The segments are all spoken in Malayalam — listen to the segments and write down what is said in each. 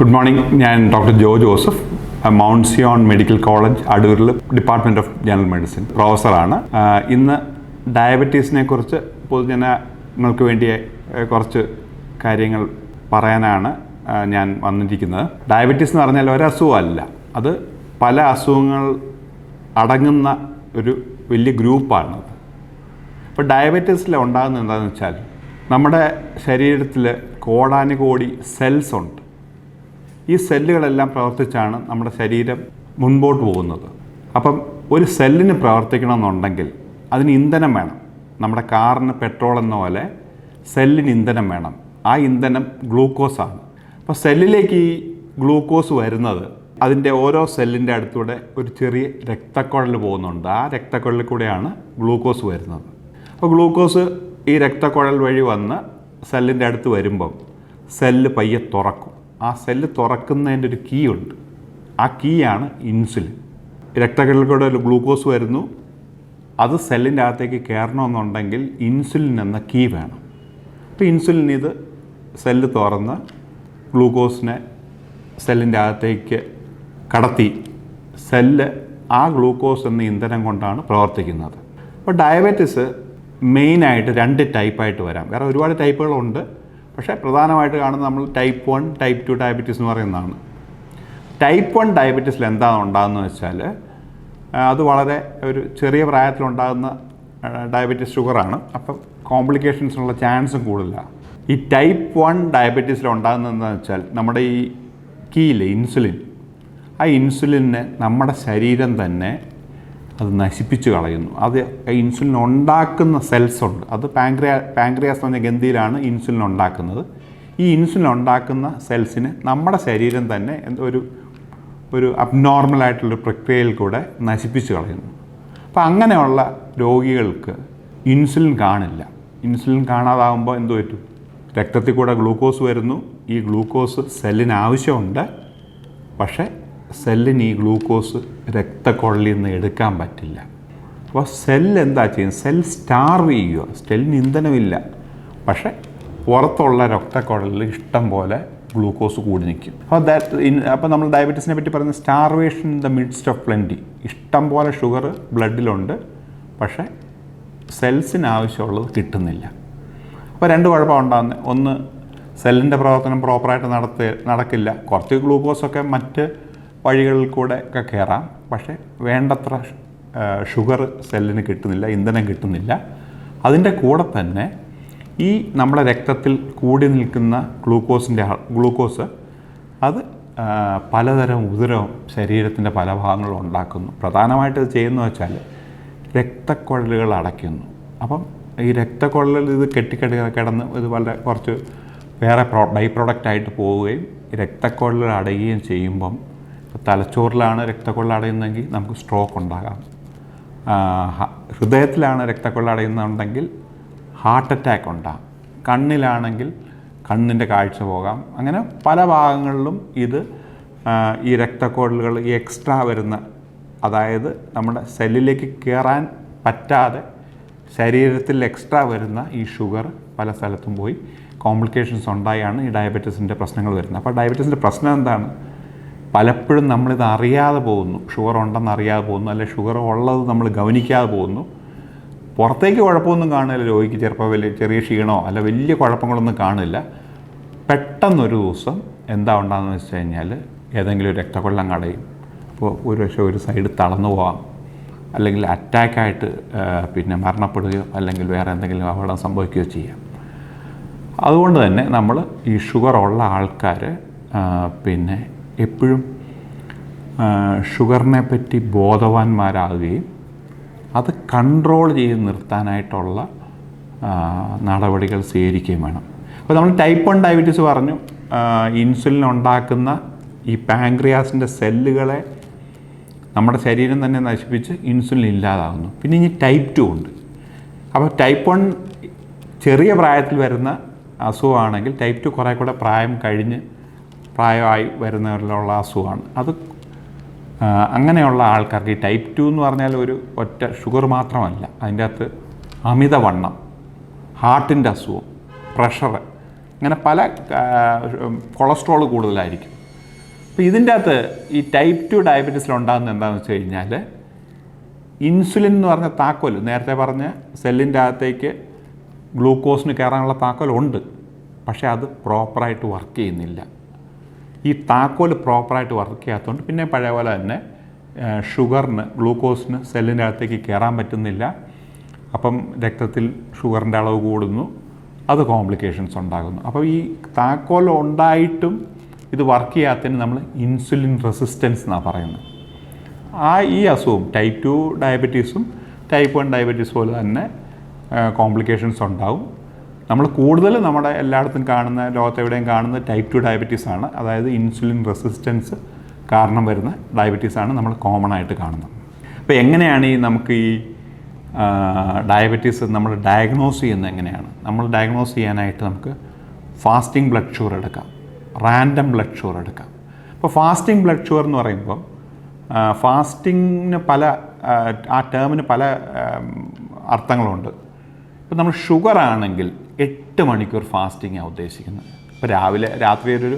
ഗുഡ് മോർണിംഗ് ഞാൻ doctor Jo Joseph Mount Zion Medical College അടൂരിൽ ഡിപ്പാർട്ട്മെന്റ് ഓഫ് ജനറൽ മെഡിസിൻ പ്രൊഫസറാണ് ഇന്ന് ഡയബറ്റീസിനെ കുറിച്ച് പൊതുജനങ്ങൾക്ക് വേണ്ടി കുറച്ച് കാര്യങ്ങൾ പറയാനാണ് ഞാൻ വന്നിരിക്കുന്നത്. ഡയബറ്റീസ് എന്ന് പറഞ്ഞാൽ ഒരസുഖമല്ല അത് പല അസുഖങ്ങൾ അടങ്ങുന്ന ഒരു വലിയ ഗ്രൂപ്പാണ് അപ്പോൾ ഡയബറ്റീസിൽ ഉണ്ടാകുന്നത് എന്താണെന്ന് വെച്ചാൽ നമ്മുടെ ശരീരത്തിൽ കോടാനുകോടി സെൽസ് ഉണ്ട്. ഈ സെല്ലുകളെല്ലാം പ്രവർത്തിച്ചാണ് നമ്മുടെ ശരീരം മുൻപോട്ട് പോകുന്നത്. അപ്പം ഒരു സെല്ലിന് പ്രവർത്തിക്കണമെന്നുണ്ടെങ്കിൽ അതിന് ഇന്ധനം വേണം. നമ്മുടെ കാറിന് പെട്രോൾ എന്ന പോലെ സെല്ലിന് ഇന്ധനം വേണം. ആ ഇന്ധനം ഗ്ലൂക്കോസാണ്. അപ്പോൾ സെല്ലിലേക്ക് ഈ ഗ്ലൂക്കോസ് വരുന്നത് അതിന്റെ ഓരോ സെല്ലിന്റെ അടുത്തൂടെ ഒരു ചെറിയ രക്തക്കുഴൽ പോകുന്നുണ്ട്. ആ രക്തക്കുഴലിൽ കൂടെയാണ് ഗ്ലൂക്കോസ് വരുന്നത്. അപ്പോൾ ഗ്ലൂക്കോസ് ഈ രക്തക്കുഴൽ വഴി വന്ന് സെല്ലിന്റെ അടുത്ത് വരുമ്പം സെല്ല് പയ്യെ തുറക്കും. ആ സെല്ല് തുറക്കുന്നതിന്റെ ഒരു കീ ഉണ്ട്. ആ കീയാണ് ഇൻസുലിൻ ഒരു ഗ്ലൂക്കോസ് വരുന്നു. അത് സെല്ലിന്റെ അകത്തേക്ക് കയറണമെന്നുണ്ടെങ്കിൽ ഇൻസുലിൻ എന്ന കീ വേണം. അപ്പോൾ ഇൻസുലിൻ ഇത് സെല്ല് തുറന്ന് ഗ്ലൂക്കോസിനെ സെല്ലിന്റെ അകത്തേക്ക് കടത്തി സെല്ല് ആ ഗ്ലൂക്കോസ് എന്ന ഇന്ധനം കൊണ്ടാണ് പ്രവർത്തിക്കുന്നത്. അപ്പോൾ ഡയബറ്റിസ് മെയിനായിട്ട് രണ്ട് ടൈപ്പായിട്ട് വരാം. വേറെ ഒരുപാട് ടൈപ്പുകളുണ്ട് പക്ഷേ പ്രധാനമായിട്ട് കാണുന്നത് നമ്മൾ type one type two diabetes എന്ന് പറയുന്നതാണ്. ടൈപ്പ് വൺ ഡയബറ്റീസിൽ എന്താണ് ഉണ്ടാകുന്നത് വെച്ചാൽ അത് വളരെ ഒരു ചെറിയ പ്രായത്തിലുണ്ടാകുന്ന ഡയബറ്റീസ് ഷുഗറാണ്. അപ്പം കോംപ്ലിക്കേഷൻസിനുള്ള ചാൻസും കൂടുതലാണ് ഈ ടൈപ്പ് വൺ ഡയബറ്റീസിൽ ഉണ്ടാകുന്നതെന്ന് വെച്ചാൽ നമ്മുടെ ഈ കീയിലെ ഇൻസുലിൻ. ആ ഇൻസുലിനെ നമ്മുടെ ശരീരം തന്നെ അത് നശിപ്പിച്ച് കളയുന്നു. അത് ഇൻസുലിൻ ഉണ്ടാക്കുന്ന സെൽസ് ഉണ്ട്. അത് പാങ്ക്രിയ പാങ്ക്രിയാസ് പറഞ്ഞ ഗന്ധിയിലാണ് ഇൻസുലിൻ ഉണ്ടാക്കുന്നത്. ഈ ഇൻസുലിൻ ഉണ്ടാക്കുന്ന സെൽസിന് നമ്മുടെ ശരീരം തന്നെ ഒരു ഒരു അബ്നോർമൽ ആയിട്ടുള്ള പ്രക്രിയയിൽ കൂടെ നശിപ്പിച്ച് കളയുന്നു. അപ്പോൾ അങ്ങനെയുള്ള രോഗികൾക്ക് ഇൻസുലിൻ കാണില്ല. ഇൻസുലിൻ കാണാതാവുമ്പോൾ എന്തു പറ്റും? രക്തത്തിൽ കൂടെ ഗ്ലൂക്കോസ് വരുന്നു. ഈ ഗ്ലൂക്കോസ് സെല്ലിന് ആവശ്യമുണ്ട്. പക്ഷേ സെല്ലിന് ഈ ഗ്ലൂക്കോസ് രക്തക്കൊള്ളിൽ നിന്ന് എടുക്കാൻ പറ്റില്ല. അപ്പോൾ സെല്ല് എന്താ ചെയ്യുന്നത്? സെൽ സ്റ്റാർവ് ചെയ്യുക. സെല്ലിന് ഇന്ധനമില്ല. പക്ഷേ പുറത്തുള്ള രക്തക്കുഴലിൽ ഇഷ്ടം പോലെ ഗ്ലൂക്കോസ് കൂടി നിൽക്കും. അപ്പോൾ ദാറ്റ് അപ്പോൾ നമ്മൾ ഡയബറ്റീസിനെ പറ്റി പറയുന്ന starvation in the midst of plenty. ഇഷ്ടം പോലെ ഷുഗർ ബ്ലഡിലുണ്ട്. പക്ഷേ സെൽസിന് ആവശ്യമുള്ളത് കിട്ടുന്നില്ല. അപ്പോൾ രണ്ട് കുഴപ്പമാണ് ഉണ്ടാകുന്നത്. ഒന്ന് സെല്ലിന്റെ പ്രവർത്തനം പ്രോപ്പറായിട്ട് നടത്തി നടക്കില്ല. കുറച്ച് ഗ്ലൂക്കോസൊക്കെ മറ്റ് വഴികളിൽ കൂടെ ഒക്കെ കയറാം പക്ഷേ വേണ്ടത്ര ഷുഗർ സെല്ലിന് കിട്ടുന്നില്ല ഇന്ധനം കിട്ടുന്നില്ല. അതിന്റെ കൂടെ തന്നെ ഈ നമ്മുടെ രക്തത്തിൽ കൂടി നിൽക്കുന്ന ഗ്ലൂക്കോസിന്റെ ഗ്ലൂക്കോസ് അത് പലതരം ഉദരവും ശരീരത്തിന്റെ പല ഭാഗങ്ങളും ഉണ്ടാക്കുന്നു. പ്രധാനമായിട്ട് ഇത് ചെയ്യുന്നത് വെച്ചാൽ രക്തക്കുഴലുകൾ അടയ്ക്കുന്നു. അപ്പം ഈ രക്തക്കുഴലിൽ ഇത് കെട്ടിക്കെട്ടി കിടന്ന് ഇത് വളരെ കുറച്ച് വേറെ പ്രോ ബൈ പ്രോഡക്റ്റായിട്ട് പോവുകയും രക്തക്കൊഴലുകൾ രക്തക്കുഴലുകൾ അടയുകയും ചെയ്യുമ്പം തലച്ചോറിലാണ് രക്തക്കൊള്ള അടയുന്നതെങ്കിൽ നമുക്ക് സ്ട്രോക്ക് ഉണ്ടാകാം. ഹൃദയത്തിലാണ് രക്തക്കൊള്ള അടയുന്നുണ്ടെങ്കിൽ ഹാർട്ട് അറ്റാക്ക് ഉണ്ടാകും. കണ്ണിലാണെങ്കിൽ കണ്ണിന്റെ കാഴ്ച പോകാം. അങ്ങനെ പല ഭാഗങ്ങളിലും ഇത് ഈ രക്തക്കൊള്ളുകൾ ഈ എക്സ്ട്രാ വരുന്ന അതായത് നമ്മുടെ സെല്ലിലേക്ക് കയറാൻ പറ്റാതെ ശരീരത്തിൽ എക്സ്ട്രാ വരുന്ന ഈ ഷുഗർ പല സ്ഥലത്തും പോയി കോംപ്ലിക്കേഷൻസ് ഉണ്ടായാണ്. ഈ ഡയബറ്റീസിന്റെ പ്രശ്നങ്ങൾ വരുന്നത്. അപ്പോൾ ഡയബറ്റീസിന്റെ പ്രശ്നം എന്താണ്? പലപ്പോഴും നമ്മളിത് അറിയാതെ പോകുന്നു. ഷുഗർ ഉണ്ടെന്ന് അറിയാതെ പോകുന്നു. അല്ലെ ഷുഗർ ഉള്ളത് നമ്മൾ ഗവനിക്കാതെ പോകുന്നു. പുറത്തേക്ക് കുഴപ്പമൊന്നും കാണില്ല രോഗിക്ക്. ചിലപ്പോൾ വലിയ ചെറിയ ക്ഷീണമോ അല്ല വലിയ കുഴപ്പങ്ങളൊന്നും കാണില്ല പെട്ടെന്നൊരു ദിവസം എന്താ ഉണ്ടാകുന്നത് വെച്ച് കഴിഞ്ഞാൽ ഏതെങ്കിലും രക്തക്കൊള്ളം കടയും. അപ്പോൾ ഒരു പക്ഷേ ഒരു സൈഡ് തളർന്നു പോകാം അല്ലെങ്കിൽ അറ്റാക്കായിട്ട് പിന്നെ മരണപ്പെടുകയോ അല്ലെങ്കിൽ വേറെ എന്തെങ്കിലും അപകടം സംഭവിക്കുകയോ ചെയ്യാം. അതുകൊണ്ട് തന്നെ നമ്മൾ ഈ ഷുഗർ ഉള്ള ആൾക്കാർ പിന്നെ എപ്പോഴും ഷുഗറിനെ പറ്റി ബോധവാന്മാരാകുകയും അത് കൺട്രോൾ ചെയ്ത് നിർത്താനായിട്ടുള്ള നടപടികൾ സ്വീകരിക്കുകയും വേണം. അപ്പോൾ നമ്മൾ ടൈപ്പ് വൺ ഡയബറ്റീസ് പറഞ്ഞു. ഇൻസുലിൻ ഉണ്ടാക്കുന്ന ഈ പാങ്ക്രിയാസിന്റെ സെല്ലുകളെ നമ്മുടെ ശരീരം തന്നെ നശിപ്പിച്ച് ഇൻസുലിൻ ഇല്ലാതാകുന്നു. പിന്നെ ഇനി ടൈപ്പ് ടു ഉണ്ട്. അപ്പോൾ ടൈപ്പ് വൺ ചെറിയ പ്രായത്തിൽ വരുന്ന അസുഖമാണെങ്കിൽ ടൈപ്പ് ടു കുറേ കൂടെ പ്രായം കഴിഞ്ഞ് പ്രായമായി വരുന്നവരിലുള്ള അസുഖമാണ്. അത് അങ്ങനെയുള്ള ആൾക്കാർക്ക് ഈ ടൈപ്പ് ടു എന്ന് പറഞ്ഞാൽ ഒരു ഒറ്റ ഷുഗർ മാത്രമല്ല. അതിന്റെ അകത്ത് അമിതവണ്ണം ഹാർട്ടിന്റെ അസുഖം പ്രഷർ അങ്ങനെ പല കൊളസ്ട്രോൾ കൂടുതലായിരിക്കും. അപ്പോൾ ഇതിന്റെ അകത്ത് ഈ ടൈപ്പ് ടു ഡയബറ്റീസിൽ ഉണ്ടാകുന്ന എന്താണെന്ന് വെച്ച് കഴിഞ്ഞാൽ ഇൻസുലിൻ എന്ന് പറഞ്ഞ താക്കോൽ നേരത്തെ പറഞ്ഞ സെല്ലിന്റെ അകത്തേക്ക് ഗ്ലൂക്കോസിന് കയറാനുള്ള താക്കോൽ ഉണ്ട് പക്ഷേ അത് പ്രോപ്പറായിട്ട് വർക്ക് ചെയ്യുന്നില്ല. ഈ താക്കോൽ പ്രോപ്പറായിട്ട് വർക്ക് ചെയ്യാത്തതുകൊണ്ട് പിന്നെ പഴയ പോലെ തന്നെ ഷുഗറിന് ഗ്ലൂക്കോസിന് സെല്ലിന്റെ അകത്തേക്ക് കയറാൻ പറ്റുന്നില്ല. അപ്പം രക്തത്തിൽ ഷുഗറിന്റെ അളവ് കൂടുന്നു. അത് കോംപ്ലിക്കേഷൻസ് ഉണ്ടാകുന്നു. അപ്പോൾ ഈ താക്കോൽ ഉണ്ടായിട്ടും ഇത് വർക്ക് ചെയ്യാത്തതിന് നമ്മൾ ഇൻസുലിൻ റെസിസ്റ്റൻസ് എന്നാണ് പറയുന്നത്. ആ ഈ അസുഖം ടൈപ്പ് ടു ഡയബറ്റീസും ടൈപ്പ് വൺ ഡയബറ്റീസ് പോലെ തന്നെ കോംപ്ലിക്കേഷൻസ് ഉണ്ടാവും. നമ്മൾ കൂടുതൽ നമ്മുടെ എല്ലായിടത്തും കാണുന്ന ലോകത്തെവിടെയും കാണുന്ന ടൈപ്പ് ടു ഡയബറ്റീസ് ആണ്. അതായത് ഇൻസുലിൻ റെസിസ്റ്റൻസ് കാരണം വരുന്ന ഡയബറ്റീസ് ആണ് നമ്മൾ കോമൺ ആയിട്ട് കാണുന്നത്. അപ്പോൾ എങ്ങനെയാണ് ഈ നമുക്ക് ഈ ഡയബറ്റീസ് നമ്മൾ ഡയഗ്നോസ് ചെയ്യുന്നത് എങ്ങനെയാണ്? നമ്മൾ ഡയഗ്നോസ് ചെയ്യാനായിട്ട് നമുക്ക് ഫാസ്റ്റിംഗ് ബ്ലഡ് ഷുഗർ എടുക്കാം. റാൻഡം ബ്ലഡ് ഷുഗർ എടുക്കാം. അപ്പോൾ ഫാസ്റ്റിംഗ് ബ്ലഡ് ഷുഗർ എന്ന് പറയുമ്പോൾ ഫാസ്റ്റിങ്ങിന് പല ആ, ടേമിന് പല അർത്ഥങ്ങളുണ്ട്. ഇപ്പം നമ്മൾ ഷുഗർ ആണെങ്കിൽ എട്ട് മണിക്കൂർ ഫാസ്റ്റിങ്ങാണ് ഉദ്ദേശിക്കുന്നത്. ഇപ്പോൾ രാവിലെ രാത്രി ഒരു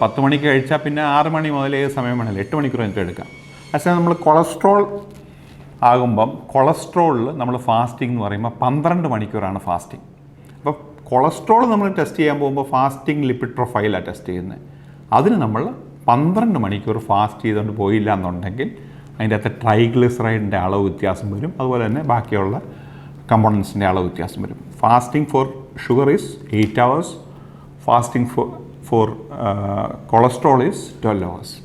പത്ത് മണിക്ക് കഴിച്ചാൽ പിന്നെ ആറ് മണി മുതൽ ഏത് സമയം വേണമെങ്കിലും എട്ട് മണിക്കൂർ എനിക്ക് എടുക്കാം. പക്ഷേ നമ്മൾ കൊളസ്ട്രോൾ ആകുമ്പം കൊളസ്ട്രോളിൽ നമ്മൾ ഫാസ്റ്റിംഗ് എന്ന് പറയുമ്പോൾ പന്ത്രണ്ട് മണിക്കൂറാണ് ഫാസ്റ്റിംഗ്. അപ്പോൾ കൊളസ്ട്രോൾ നമ്മൾ ടെസ്റ്റ് ചെയ്യാൻ പോകുമ്പോൾ ഫാസ്റ്റിംഗ് ലിപ്പിഡ് പ്രൊഫൈലാണ് ടെസ്റ്റ് ചെയ്യുന്നത് അതിന് നമ്മൾ പന്ത്രണ്ട് മണിക്കൂർ ഫാസ്റ്റ് ചെയ്തുകൊണ്ട് പോയില്ല എന്നുണ്ടെങ്കിൽ അതിന്റെ അകത്ത് ട്രൈഗ്ലിസറൈഡിന്റെ അളവ് വ്യത്യാസം വരും. അതുപോലെ തന്നെ ബാക്കിയുള്ള കമ്പോണൻസിന്റെ അളവ് വ്യത്യാസം വരും. Fasting for sugar is eight hours fasting for for cholesterol is twelve hours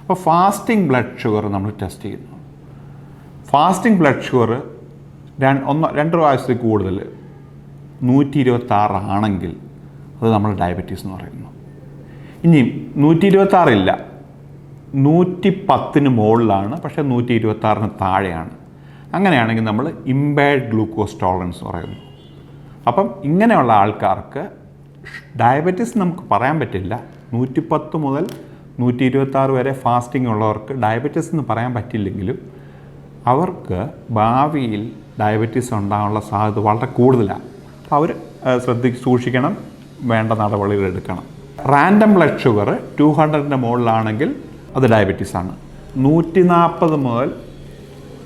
അപ്പോൾ ഫാസ്റ്റിംഗ് ബ്ലഡ് ഷുഗർ നമ്മൾ ടെസ്റ്റ് ചെയ്യുന്നു. ഫാസ്റ്റിംഗ് ബ്ലഡ് ഷുഗർ രണ്ട് ഒന്ന് രണ്ട് പ്രാവശ്യത്തിൽ കൂടുതൽ നൂറ്റി ഇരുപത്താറാണെങ്കിൽ അത് നമ്മൾ ഡയബറ്റീസ് എന്ന് പറയുന്നു. ഇനിയും നൂറ്റി ഇരുപത്താറില്ല നൂറ്റി പത്തിന് മുകളിലാണ് പക്ഷേ നൂറ്റി ഇരുപത്താറിന് താഴെയാണ്. അങ്ങനെയാണെങ്കിൽ നമ്മൾ ഇമ്പയർഡ് ഗ്ലൂക്കോസ് ടോളറൻസ് പറയുന്നു. അപ്പം ഇങ്ങനെയുള്ള ആൾക്കാർക്ക് ഡയബറ്റിസ് നമുക്ക് പറയാൻ പറ്റില്ല. നൂറ്റിപ്പത്ത് മുതൽ നൂറ്റി ഇരുപത്താറ് വരെ ഫാസ്റ്റിംഗ് ഉള്ളവർക്ക് ഡയബറ്റിസ് എന്ന് പറയാൻ പറ്റില്ലെങ്കിലും അവർക്ക് ഭാവിയിൽ ഡയബറ്റീസ് ഉണ്ടാകാനുള്ള സാധ്യത വളരെ കൂടുതലാണ്. അപ്പോൾ അവർ ശ്രദ്ധി സൂക്ഷിക്കണം വേണ്ട നടപടികൾ എടുക്കണം. റാൻഡം ബ്ലഡ് ഷുഗർ ടു ഹൺഡ്രഡിന്റെ മുകളിലാണെങ്കിൽ അത് ഡയബറ്റീസാണ്. നൂറ്റി നാൽപ്പത് മുതൽ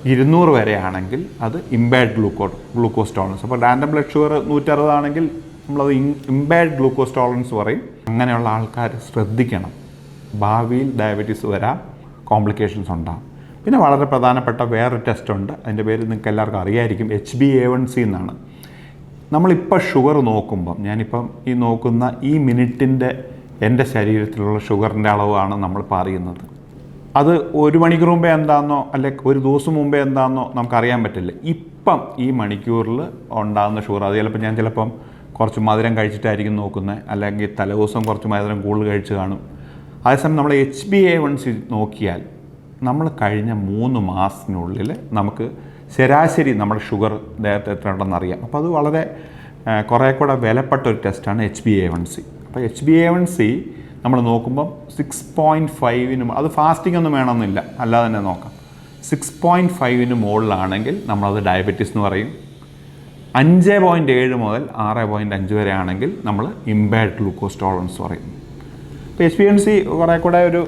ഇരുന്നൂറ് വരെ ആണെങ്കിൽ അത് ഇമ്പയർഡ് ഗ്ലൂക്കോ ഗ്ലൂക്കോസ് ടോളറൻസ് അപ്പോൾ റാൻഡം ബ്ലഡ് ഷുഗർ നൂറ്ററുപതാണെങ്കിൽ നമ്മളത് ഇമ്പയർഡ് ഗ്ലൂക്കോസ് ടോളറൻസ് പറയും. അങ്ങനെയുള്ള ആൾക്കാർ ശ്രദ്ധിക്കണം. ഭാവിയിൽ ഡയബറ്റീസ് വരാം കോംപ്ലിക്കേഷൻസ് ഉണ്ടാകും പിന്നെ വളരെ പ്രധാനപ്പെട്ട വേറൊരു ടെസ്റ്റ് ഉണ്ട്. അതിന്റെ പേര് നിങ്ങൾക്ക് എല്ലാവർക്കും അറിയായിരിക്കും. H B A one C എന്നാണ്. നമ്മളിപ്പോൾ ഷുഗർ നോക്കുമ്പം ഞാനിപ്പം ഈ നോക്കുന്ന ഈ മിനിറ്റിന്റെ എന്റെ ശരീരത്തിലുള്ള ഷുഗറിന്റെ അളവാണ് നമ്മളിപ്പോൾ അറിയുന്നത് അത് ഒരു മണിക്കൂർ മുമ്പേ എന്താണെന്നോ അല്ലെ ഒരു ദിവസം മുമ്പേ എന്താണെന്നോ നമുക്കറിയാൻ പറ്റില്ല. ഇപ്പം ഈ മണിക്കൂറിൽ ഉണ്ടാകുന്ന ഷുഗർ അത് ചിലപ്പോൾ ഞാൻ ചിലപ്പം കുറച്ച് മധുരം കഴിച്ചിട്ടായിരിക്കും നോക്കുന്നത്. അല്ലെങ്കിൽ തലേദിവസം കുറച്ച് മധുരം കൂടുതൽ കഴിച്ച് കാണും. അതേസമയം നമ്മൾ H B A one C നോക്കിയാൽ നമ്മൾ കഴിഞ്ഞ മൂന്ന് മാസത്തിനുള്ളിൽ നമുക്ക് ശരാശരി നമ്മുടെ ഷുഗർ ദേഹത്ത് എത്ര ഉണ്ടെന്ന് അറിയാം. അപ്പോൾ അത് വളരെ കുറേ കൂടെ വിലപ്പെട്ട ഒരു ടെസ്റ്റാണ് H B A one C അപ്പോൾ H B A one C നമ്മൾ നോക്കുമ്പം സിക്സ് പോയിന്റ് ഫൈവിന് അത് ഫാസ്റ്റിംഗ് ഒന്നും വേണമെന്നില്ല. അല്ലാതെ തന്നെ നോക്കാം. സിക്സ് പോയിന്റ് ഫൈവിന് മുകളിലാണെങ്കിൽ നമ്മളത് ഡയബറ്റീസ് എന്ന് പറയും. അഞ്ച് പോയിന്റ് ഏഴ് മുതൽ ആറ് പോയിന്റ് അഞ്ച് വരെ ആണെങ്കിൽ നമ്മൾ ഇമ്പയർഡ് ഗ്ലൂക്കോസ് ടോളറൻസ് പറയും. ഇപ്പോൾ എച്ച് പി എം സി കുറേ കൂടെ ഒരു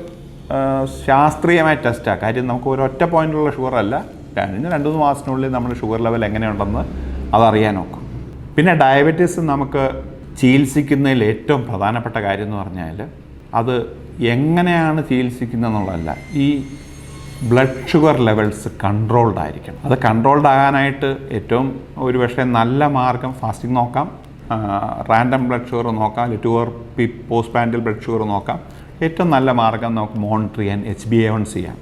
ശാസ്ത്രീയമായ ടെസ്റ്റാണ് കാര്യം നമുക്ക് ഒരു ഒറ്റ പോയിന്റുള്ള ഷുഗർ അല്ല. കഴിഞ്ഞ രണ്ട് മൂന്ന് മാസത്തിനുള്ളിൽ നമ്മൾ ഷുഗർ ലെവൽ എങ്ങനെയുണ്ടെന്ന് അതറിയാൻ നോക്കും. പിന്നെ ഡയബറ്റീസ് നമുക്ക് ചികിത്സിക്കുന്നതിൽ ഏറ്റവും പ്രധാനപ്പെട്ട കാര്യം എന്ന് പറഞ്ഞാൽ അത് എങ്ങനെയാണ് ചികിത്സിക്കുന്നത് എന്നുള്ളതല്ല ഈ ബ്ലഡ് ഷുഗർ ലെവൽസ് കൺട്രോൾഡ് ആയിരിക്കണം. അത് കൺട്രോൾഡ് ആകാനായിട്ട് ഏറ്റവും ഒരു പക്ഷേ നല്ല മാർഗം ഫാസ്റ്റിംഗ് നോക്കാം. റാൻഡം ബ്ലഡ് ഷുഗർ നോക്കാം ലിറ്റുവർ P post prandial blood sugar നോക്കാം. ഏറ്റവും നല്ല മാർഗം നമുക്ക് മോണിറ്റർ ചെയ്യാൻ H B A one C ആണ്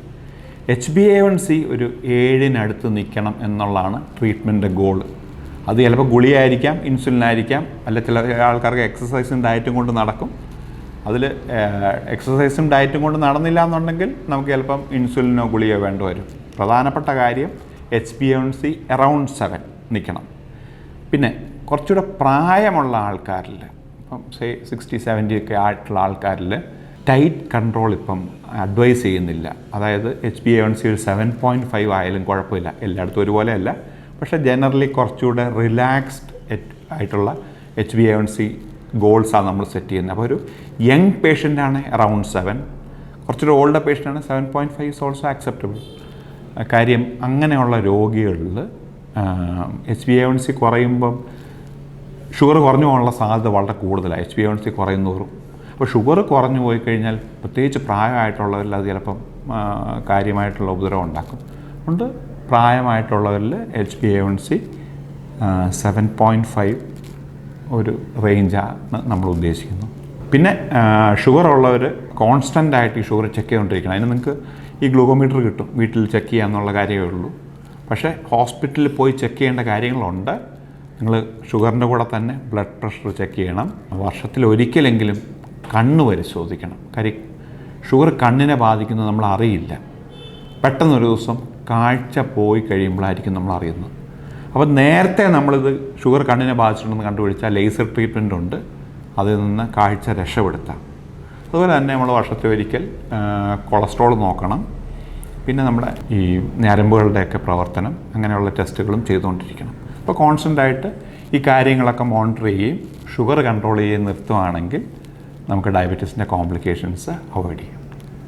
H B A one C ഒരു ഏഴിനടുത്ത് നിൽക്കണം എന്നുള്ളതാണ് ട്രീറ്റ്മെന്റ് ഗോൾ അത് ചിലപ്പോൾ ഗുളിയായിരിക്കാം ഇൻസുലിൻ ആയിരിക്കാം അല്ല ചില ആൾക്കാർക്ക് എക്സസൈസും ഡയറ്റും കൊണ്ട് നടക്കും. അതിൽ എക്സസൈസും ഡയറ്റും കൊണ്ട് നടന്നില്ല എന്നുണ്ടെങ്കിൽ നമുക്ക് ചിലപ്പം ഇൻസുലിനോ ഗുളിയോ വേണ്ട വരും. പ്രധാനപ്പെട്ട കാര്യം H P N C around seven നിൽക്കണം പിന്നെ കുറച്ചുകൂടെ പ്രായമുള്ള ആൾക്കാരിൽ ഇപ്പം സേ സിക്സ്റ്റി സെവന്റി ഒക്കെ ആയിട്ടുള്ള ആൾക്കാരിൽ ടൈറ്റ് കൺട്രോൾ ഇപ്പം അഡ്വൈസ് ചെയ്യുന്നില്ല. അതായത് H P A one C ഒരു സെവൻ പോയിന്റ് ഫൈവ് ആയാലും കുഴപ്പമില്ല. എല്ലായിടത്തും ഒരുപോലെയല്ല. പക്ഷേ ജനറലി കുറച്ചുകൂടെ റിലാക്സ്ഡ് ആയിട്ടുള്ള H B A one C ഗോൾസാണ് നമ്മൾ സെറ്റ് ചെയ്യുന്നത്. അപ്പോൾ ഒരു യങ് പേഷ്യന്റാണ് അറൗണ്ട് സെവൻ കുറച്ചൊരു older പേഷ്യന്റാണ് seven point five is also acceptable കാര്യം അങ്ങനെയുള്ള രോഗികളിൽ H B A one C കുറയുമ്പം sugar കുറഞ്ഞു പോകാനുള്ള സാധ്യത വളരെ കൂടുതലാണ് H B A one C കുറയുന്നതോറും അപ്പോൾ ഷുഗർ കുറഞ്ഞു പോയി കഴിഞ്ഞാൽ പ്രത്യേകിച്ച് പ്രായമായിട്ടുള്ളവരിൽ അത് ചിലപ്പം കാര്യമായിട്ടുള്ള ഉപദ്രവം ഉണ്ടാക്കും. അതുകൊണ്ട് പ്രായമായിട്ടുള്ളവരിൽ H B A one C seven point five ഒരു റേഞ്ചാണ് നമ്മൾ ഉദ്ദേശിക്കുന്നത് പിന്നെ ഷുഗർ ഉള്ളവർ കോൺസ്റ്റന്റ് ആയിട്ട് ഈ ഷുഗർ ചെക്ക് ചെയ്തുകൊണ്ടിരിക്കണം അതിന് നിങ്ങൾക്ക് ഈ ഗ്ലൂക്കോമീറ്റർ കിട്ടും. വീട്ടിൽ ചെക്ക് ചെയ്യാന്നുള്ള കാര്യമേ ഉള്ളൂ. പക്ഷേ ഹോസ്പിറ്റലിൽ പോയി ചെക്ക് ചെയ്യേണ്ട കാര്യങ്ങളുണ്ട്. നിങ്ങൾ ഷുഗറിന്റെ കൂടെ തന്നെ ബ്ലഡ് പ്രഷർ ചെക്ക് ചെയ്യണം. വർഷത്തിൽ ഒരിക്കലെങ്കിലും കണ്ണ് പരിശോധിക്കണം കാര്യം ഷുഗർ കണ്ണിനെ ബാധിക്കുന്നത് നമ്മൾ അറിയില്ല പെട്ടെന്നൊരു ദിവസം കാഴ്ച പോയി കഴിയുമ്പോഴായിരിക്കും നമ്മൾ അറിയുന്നത് അപ്പോൾ നേരത്തെ നമ്മളിത് ഷുഗർ കണ്ണിനെ ബാധിച്ചിട്ടുണ്ടെന്ന് കണ്ടുപിടിച്ചാൽ ലേസർ ട്രീറ്റ്മെന്റ് ഉണ്ട്. അതിൽ നിന്ന് കാഴ്ച രക്ഷപ്പെടുത്താം. അതുപോലെ തന്നെ നമ്മൾ വർഷത്തിൽ ഒരിക്കൽ കൊളസ്ട്രോൾ നോക്കണം. പിന്നെ നമ്മുടെ ഈ ഞരമ്പുകളുടെയൊക്കെ പ്രവർത്തനം അങ്ങനെയുള്ള ടെസ്റ്റുകളും ചെയ്തുകൊണ്ടിരിക്കണം. അപ്പോൾ കോൺസ്റ്റന്റ് ആയിട്ട് ഈ കാര്യങ്ങളൊക്കെ മോണിറ്റർ ചെയ്യുകയും ഷുഗർ കൺട്രോൾ ചെയ്യുകയും നിർത്തുകയാണെങ്കിൽ നമുക്ക് ഡയബറ്റീസിന്റെ കോംപ്ലിക്കേഷൻസ് അവോയ്ഡ് ചെയ്യാം.